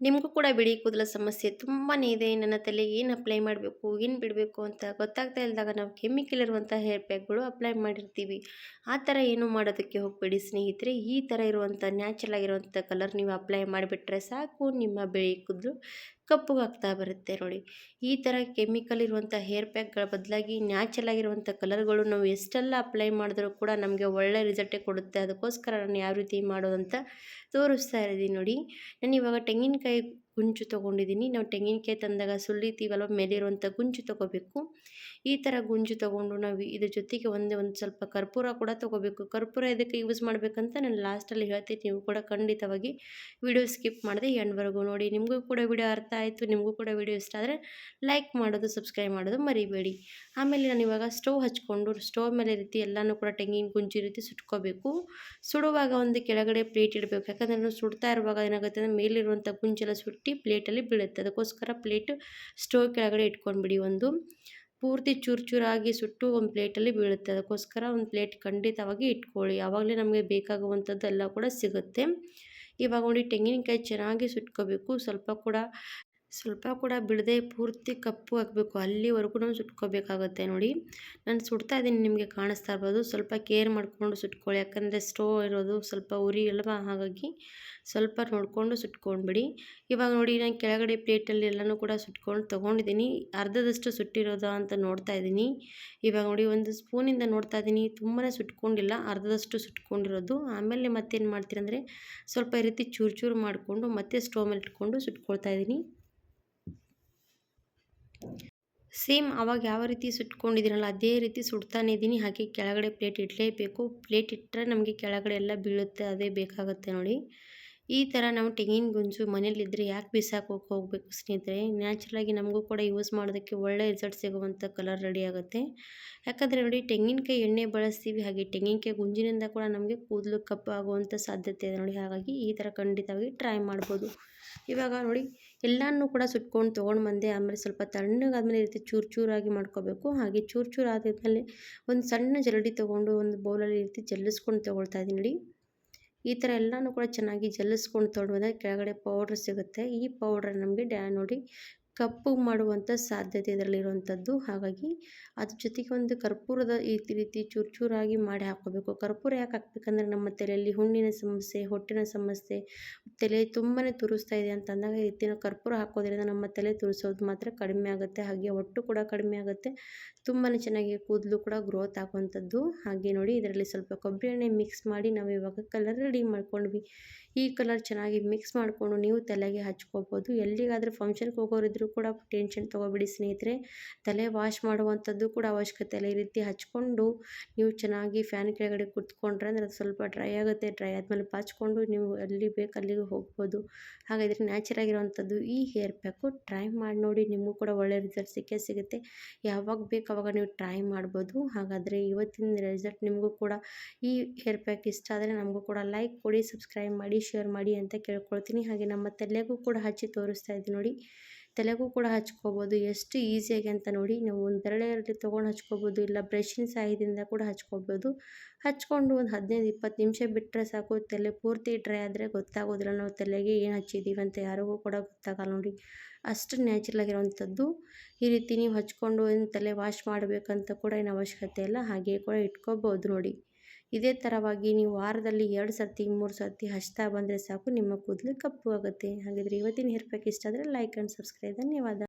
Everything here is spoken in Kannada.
ನಿಮಗೂ ಕೂಡ ಬಿಳಿ ಕೂದಲ ಸಮಸ್ಯೆ ತುಂಬಾ ಇದೆ. ನನ್ನ ತಲೆ ಏನು ಅಪ್ಲೈ ಮಾಡಬೇಕು, ಏನು ಬಿಡಬೇಕು ಅಂತ ಗೊತ್ತಾಗ್ತಾ ಇಲ್ಲದಾಗ ನಾವು ಕೆಮಿಕಲ್ ಇರುವಂಥ ಹೇರ್ ಪ್ಯಾಕ್ಗಳು ಅಪ್ಲೈ ಮಾಡಿರ್ತೀವಿ. ಆ ಥರ ಏನು ಮಾಡೋದಕ್ಕೆ ಹೋಗಬೇಡಿ ಸ್ನೇಹಿತರೆ. ಈ ಥರ ಇರುವಂಥ ನ್ಯಾಚುರಲ್ ಆಗಿರುವಂಥ ಕಲರ್ ನೀವು ಅಪ್ಲೈ ಮಾಡಿಬಿಟ್ರೆ ಸಾಕು. ನಿಮ್ಮ ಬಿಳಿ ಕೂದಲು ಕಪ್ಪುಗಾಗ್ತಾ ಬರುತ್ತೆ ನೋಡಿ. ಈ ಥರ ಕೆಮಿಕಲ್ ಇರುವಂಥ ಹೇರ್ ಪ್ಯಾಕ್ಗಳ ಬದಲಾಗಿ ನ್ಯಾಚುರಲ್ ಆಗಿರುವಂಥ ಕಲರ್ಗಳು ನಾವು ಎಷ್ಟೆಲ್ಲ ಅಪ್ಲೈ ಮಾಡಿದ್ರೂ ಕೂಡ ನಮಗೆ ಒಳ್ಳೆ ರಿಸಲ್ಟೇ ಕೊಡುತ್ತೆ. ಅದಕ್ಕೋಸ್ಕರ ನಾನು ಯಾವ ರೀತಿ ಮಾಡೋದಂತ ತೋರಿಸ್ತಾ ಇದ್ದೀನಿ ನೋಡಿ. ನಾನು ಇವಾಗ ತೆಂಗಿನಕಾಯಿ ಗುಂಚು ತೊಗೊಂಡಿದ್ದೀನಿ. ನಾವು ತೆಂಗಿನಕಾಯಿ ತಂದಾಗ ಸುಲಿತೀವಲ್ವ, ಮೇಲಿರುವಂಥ ಗುಂಚು ತೊಗೋಬೇಕು. ಈ ಥರ ಗುಂಜು ತೊಗೊಂಡು ನಾವು ಇದ್ರ ಜೊತೆಗೆ ಒಂದೇ ಒಂದು ಸ್ವಲ್ಪ ಕರ್ಪೂರ ಕೂಡ ತೊಗೋಬೇಕು. ಕರ್ಪೂರ ಇದಕ್ಕೆ ಯೂಸ್ ಮಾಡಬೇಕಂತ ನಾನು ಲಾಸ್ಟಲ್ಲಿ ಹೇಳ್ತೀನಿ. ನೀವು ಕೂಡ ಖಂಡಿತವಾಗಿ ವಿಡಿಯೋ ಸ್ಕಿಪ್ ಮಾಡಿದೆ ಎಂಡ್ವರೆಗೂ ನೋಡಿ. ನಿಮಗೂ ಕೂಡ ವಿಡಿಯೋ ಅರ್ಥ ಆಯಿತು, ನಿಮಗೂ ಕೂಡ ವಿಡಿಯೋ ಇಷ್ಟ ಆದರೆ ಲೈಕ್ ಮಾಡೋದು ಸಬ್ಸ್ಕ್ರೈಬ್ ಮಾಡೋದು ಮರಿಬೇಡಿ. ಆಮೇಲೆ ನಾನು ಇವಾಗ ಸ್ಟವ್ ಹಚ್ಕೊಂಡು ಸ್ಟವ್ ಮೇಲೆ ರೀತಿ ಎಲ್ಲನೂ ಕೂಡ ತೆಂಗಿನ ಗುಂಜಿ ರೀತಿ ಸುಟ್ಕೋಬೇಕು. ಸುಡುವಾಗ ಒಂದು ಕೆಳಗಡೆ ಪ್ಲೇಟ್ ಇಡಬೇಕು. ಯಾಕಂದರೆ ನಾವು ಸುಡ್ತಾ ಇರುವಾಗ ಏನಾಗುತ್ತೆ ಅಂದರೆ ಮೇಲಿರುವಂಥ ಗುಂಜೆಲ್ಲ ಸುಟ್ಟಿ ಪ್ಲೇಟಲ್ಲಿ ಬೀಳುತ್ತೆ. ಅದಕ್ಕೋಸ್ಕರ ಪ್ಲೇಟ್ ಸ್ಟೋವ್ ಕೆಳಗಡೆ ಇಟ್ಕೊಂಡ್ಬಿಡಿ. ಒಂದು ಪೂರ್ತಿ ಚೂರು ಚೂರಾಗಿ ಸುಟ್ಟು ಒಂದು ಪ್ಲೇಟಲ್ಲಿ ಬೀಳುತ್ತೆ. ಅದಕ್ಕೋಸ್ಕರ ಒಂದು ಪ್ಲೇಟ್ ಖಂಡಿತವಾಗಿ ಇಟ್ಕೊಳ್ಳಿ. ಯಾವಾಗಲೇ ನಮಗೆ ಬೇಕಾಗುವಂಥದ್ದು ಎಲ್ಲ ಕೂಡ ಸಿಗುತ್ತೆ. ಇವಾಗ ನೋಡಿ, ತೆಂಗಿನಕಾಯಿ ಚೆನ್ನಾಗಿ ಸುಟ್ಕೋಬೇಕು. ಸ್ವಲ್ಪ ಕೂಡ ಸ್ವಲ್ಪ ಕೂಡ ಬಿಡದೆ ಪೂರ್ತಿ ಕಪ್ಪು ಹಾಕಬೇಕು. ಅಲ್ಲಿವರೆಗೂ ನಾವು ಸುಟ್ಕೋಬೇಕಾಗುತ್ತೆ ನೋಡಿ. ನಾನು ಸುಡ್ತಾ ಇದ್ದೀನಿ, ನಿಮಗೆ ಕಾಣಿಸ್ತಾ ಇರ್ಬೋದು. ಸ್ವಲ್ಪ ಕೇರ್ ಮಾಡಿಕೊಂಡು ಸುಟ್ಕೊಳ್ಳಿ. ಯಾಕಂದರೆ ಸ್ಟೋವ್ ಇರೋದು ಸ್ವಲ್ಪ ಉರಿ ಅಲ್ವಾ? ಹಾಗಾಗಿ ಸ್ವಲ್ಪ ನೋಡಿಕೊಂಡು ಸುಟ್ಕೊಂಡ್ಬಿಡಿ. ಇವಾಗ ನೋಡಿ, ನಾನು ಕೆಳಗಡೆ ಪ್ಲೇಟಲ್ಲಿ ಎಲ್ಲನೂ ಕೂಡ ಸುಟ್ಕೊಂಡು ತೊಗೊಂಡಿದ್ದೀನಿ. ಅರ್ಧದಷ್ಟು ಸುಟ್ಟಿರೋದಾ ಅಂತ ನೋಡ್ತಾ ಇದ್ದೀನಿ. ಇವಾಗ ನೋಡಿ, ಒಂದು ಸ್ಪೂನಿಂದ ನೋಡ್ತಾ ಇದ್ದೀನಿ. ತುಂಬಾ ಸುಟ್ಕೊಂಡಿಲ್ಲ, ಅರ್ಧದಷ್ಟು ಸುಟ್ಕೊಂಡಿರೋದು. ಆಮೇಲೆ ಮತ್ತೇನು ಮಾಡ್ತೀರಂದರೆ ಸ್ವಲ್ಪ ಈ ರೀತಿ ಚೂರು ಚೂರು ಮಾಡಿಕೊಂಡು ಮತ್ತೆ ಸ್ಟೋವ್ ಮೇಲೆ ಇಟ್ಕೊಂಡು ಸುಟ್ಕೊಳ್ತಾ ಇದ್ದೀನಿ. ಸೇಮ್ ಅವಾಗ ಯಾವ ರೀತಿ ಸುಟ್ಕೊಂಡಿದ್ದೀನಲ್ಲ ಅದೇ ರೀತಿ ಸುಡ್ತಾನೆ ಇದ್ದೀನಿ. ಹಾಗೆ ಕೆಳಗಡೆ ಪ್ಲೇಟ್ ಇಡಲೇಬೇಕು. ಪ್ಲೇಟ್ ಇಟ್ಟರೆ ನಮಗೆ ಕೆಳಗಡೆ ಎಲ್ಲ ಬೀಳುತ್ತೆ, ಅದೇ ಬೇಕಾಗುತ್ತೆ ನೋಡಿ. ಈ ಥರ ನಾವು ತೆಂಗಿನ ಗುಂಜು ಮನೇಲಿದ್ದರೆ ಯಾಕೆ ಬಿಸಾಕೋಕೆ ಹೋಗಬೇಕು ಸ್ನೇಹಿತರೆ? ನ್ಯಾಚುರಲಾಗಿ ನಮಗೂ ಕೂಡ ಯೂಸ್ ಮಾಡೋದಕ್ಕೆ ಒಳ್ಳೆ ರಿಸಲ್ಟ್ ಸಿಗುವಂಥ ಕಲರ್ ರೆಡಿ ಆಗುತ್ತೆ. ಯಾಕಂದರೆ ನೋಡಿ, ತೆಂಗಿನಕಾಯಿ ಎಣ್ಣೆ ಬಳಸ್ತೀವಿ. ಹಾಗೆ ತೆಂಗಿನಕಾಯಿ ಗುಂಜಿನಿಂದ ಕೂಡ ನಮಗೆ ಕೂದಲು ಕಪ್ಪಾಗುವಂಥ ಸಾಧ್ಯತೆ ಇದೆ ನೋಡಿ. ಹಾಗಾಗಿ ಈ ಥರ ಖಂಡಿತವಾಗಿ ಟ್ರೈ ಮಾಡ್ಬೋದು. ಇವಾಗ ನೋಡಿ ಎಲ್ಲನೂ ಕೂಡ ಸುಟ್ಕೊಂಡು ತೊಗೊಂಡು ಬಂದೆ. ಆಮೇಲೆ ಸ್ವಲ್ಪ ತಣ್ಣಗಾದ್ಮೇಲೆ ಈ ರೀತಿ ಚೂರು ಚೂರಾಗಿ ಮಾಡ್ಕೋಬೇಕು. ಹಾಗೆ ಚೂರು ಚೂರು ಆದಮೇಲೆ ಒಂದು ಸಣ್ಣ ಜರಡಿ ತೊಗೊಂಡು ಒಂದು ಬೌಲಲ್ಲಿ ಈ ರೀತಿ ಜಲ್ಲಿಸ್ಕೊಂಡು ತೊಗೊಳ್ತಾ ಇದ್ದೀನಿ. ನೋಡಿ, ಈ ಥರ ಎಲ್ಲನೂ ಕೂಡ ಚೆನ್ನಾಗಿ ಜಲ್ಲಿಸ್ಕೊಂಡು ತೊಗೊಂಡು ಕೆಳಗಡೆ ಪೌಡ್ರ್ ಸಿಗುತ್ತೆ. ಈ ಪೌಡ್ರ್ ನಮಗೆ ಡ್ಯಾ ನೋಡಿ ಕಪ್ಪು ಮಾಡುವಂಥ ಸಾಧ್ಯತೆ ಇದರಲ್ಲಿರುವಂಥದ್ದು ಹಾಗಾಗಿ ಅದ್ರ ಜೊತೆಗೆ ಒಂದು ಕರ್ಪೂರದ ಈ ರೀತಿ ಚೂರು ಚೂರಾಗಿ ಮಾಡಿ ಹಾಕೋಬೇಕು ಕರ್ಪೂರ ಯಾಕೆ ಹಾಕ್ಬೇಕಂದ್ರೆ ನಮ್ಮ ತಲೆಯಲ್ಲಿ ಹುಣ್ಣಿನ ಸಮಸ್ಯೆ, ಹೊಟ್ಟಿನ ಸಮಸ್ಯೆ, ತಲೆ ತುಂಬಾ ತುರಿಸ್ತಾ ಇದೆ ಅಂತಂದಾಗ ಈ ಕರ್ಪೂರ ಹಾಕೋದ್ರಿಂದ ನಮ್ಮ ತಲೆ ತುರಿಸೋದು ಮಾತ್ರ ಕಡಿಮೆ ಆಗುತ್ತೆ. ಹಾಗೆ ಹೊಟ್ಟು ಕೂಡ ಕಡಿಮೆ ಆಗುತ್ತೆ. ತುಂಬಾ ಚೆನ್ನಾಗಿ ಕೂದಲು ಕೂಡ ಗ್ರೋತ್ ಆಗುವಂಥದ್ದು ಹಾಗೆ ನೋಡಿ ಇದರಲ್ಲಿ ಸ್ವಲ್ಪ ಕೊಬ್ಬರಿ ಎಣ್ಣೆ ಮಿಕ್ಸ್ ಮಾಡಿ ನಾವು ಇವಾಗ ಕಲರ್ ರೆಡಿ ಮಾಡ್ಕೊಂಡ್ವಿ. ಈ ಕಲರ್ ಚೆನ್ನಾಗಿ ಮಿಕ್ಸ್ ಮಾಡಿಕೊಂಡು ನೀವು ತಲೆಗೆ ಹಚ್ಕೋಬೋದು. ಎಲ್ಲಿಗಾದರೂ ಫಂಕ್ಷನ್ಗೆ ಹೋಗೋರಿದ್ರು ಕೂಡ ಟೆನ್ಷನ್ ತೊಗೋಬಿಡಿ ಸ್ನೇಹಿತರೆ. ತಲೆ ವಾಶ್ ಮಾಡುವಂಥದ್ದು ಕೂಡ ಅವಶ್ಯಕತೆ ಇಲ್ಲ. ಈ ರೀತಿ ಹಚ್ಕೊಂಡು ನೀವು ಚೆನ್ನಾಗಿ ಫ್ಯಾನ್ ಕೆಳಗಡೆ ಕುತ್ಕೊಂಡ್ರೆ ಅಂದರೆ ಅದು ಸ್ವಲ್ಪ ಡ್ರೈ ಆಗುತ್ತೆ. ಡ್ರೈ ಆದಮೇಲೆ ಪಾಚ್ಕೊಂಡು ನೀವು ಅಲ್ಲಿ ಬೇಕು ಅಲ್ಲಿಗೆ ಹೋಗ್ಬೋದು. ಹಾಗಾದರೆ ನ್ಯಾಚುರಲ್ ಆಗಿರುವಂಥದ್ದು ಈ ಹೇರ್ ಪ್ಯಾಕು ಟ್ರೈ ಮಾಡಿ ನೋಡಿ. ನಿಮಗೂ ಕೂಡ ಒಳ್ಳೆ ರಿಸಲ್ಟ್ ಸಿಕ್ಕೇ ಸಿಗುತ್ತೆ. ಯಾವಾಗ ಬೇಕು ಅವಾಗ ನೀವು ಟ್ರೈ ಮಾಡ್ಬೋದು. ಹಾಗಾದರೆ ಇವತ್ತಿನ ರಿಸಲ್ಟ್ ನಿಮಗೂ ಕೂಡ ಈ ಹೇರ್ ಪ್ಯಾಕ್ ಇಷ್ಟ ಆದರೆ ನಮಗೂ ಕೂಡ ಲೈಕ್ ಕೊಡಿ ಸಬ್ಸ್ಕ್ರೈಬ್ ಮಾಡಿ ಶೇರ್ ಮಾಡಿ ಅಂತ ಕೇಳ್ಕೊಳ್ತೀನಿ. ಹಾಗೆ ನಮ್ಮ ತಲೆಗೂ ಕೂಡ ಹಚ್ಚಿ ತೋರಿಸ್ತಾ ಇದ್ದೀನಿ ನೋಡಿ. ತಲೆಗೂ ಕೂಡ ಹಚ್ಕೋಬೋದು. ಎಷ್ಟು ಈಸಿಯಾಗಿ ಅಂತ ನೋಡಿ ನಾವು ಒಂದು ತೆರಳೆಯಲ್ಲಿ ತೊಗೊಂಡು ಹಚ್ಕೋಬೋದು, ಇಲ್ಲ ಬ್ರಷಿನ ಸಹಾಯದಿಂದ ಕೂಡ ಹಚ್ಕೋಬೋದು. ಹಚ್ಕೊಂಡು ಒಂದು ಹದಿನೈದು, ಇಪ್ಪತ್ತು ನಿಮಿಷ ಬಿಟ್ಟರೆ ಸಾಕು. ತಲೆ ಪೂರ್ತಿ ಡ್ರೈ ಆದರೆ ಗೊತ್ತಾಗೋದಿಲ್ಲ ನಾವು ತಲೆಗೆ ಏನು ಹಚ್ಚಿದ್ದೀವಿ ಅಂತ ಯಾರಿಗೂ ಕೂಡ ಗೊತ್ತಾಗಲ್ಲ ನೋಡಿ. ಅಷ್ಟು ನ್ಯಾಚುರಲ್ ಆಗಿರೋವಂಥದ್ದು. ಈ ರೀತಿ ನೀವು ಹಚ್ಕೊಂಡು ತಲೆ ವಾಶ್ ಮಾಡಬೇಕಂತ ಕೂಡ ಏನು ಅವಶ್ಯಕತೆ ಇಲ್ಲ. ಹಾಗೆ ಕೂಡ ಇಟ್ಕೋಬೋದು ನೋಡಿ. ಇದೇ ಥರವಾಗಿ ನೀವು ವಾರದಲ್ಲಿ ಎರಡು ಸರ್ತಿ, ಮೂರು ಸರ್ತಿ ಹಚ್ತಾ ಬಂದರೆ ಸಾಕು, ನಿಮ್ಮ ಕೂದಲು ಕಪ್ಪು ಆಗುತ್ತೆ. ಹಾಗಿದ್ರೆ ಇವತ್ತಿನ ಹೇರ್ ಇಷ್ಟ ಆದರೆ ಲೈಕ್ ಆ್ಯಂಡ್ ಸಬ್ಸ್ಕ್ರೈಬ್ ಧನ್ಯವಾದ.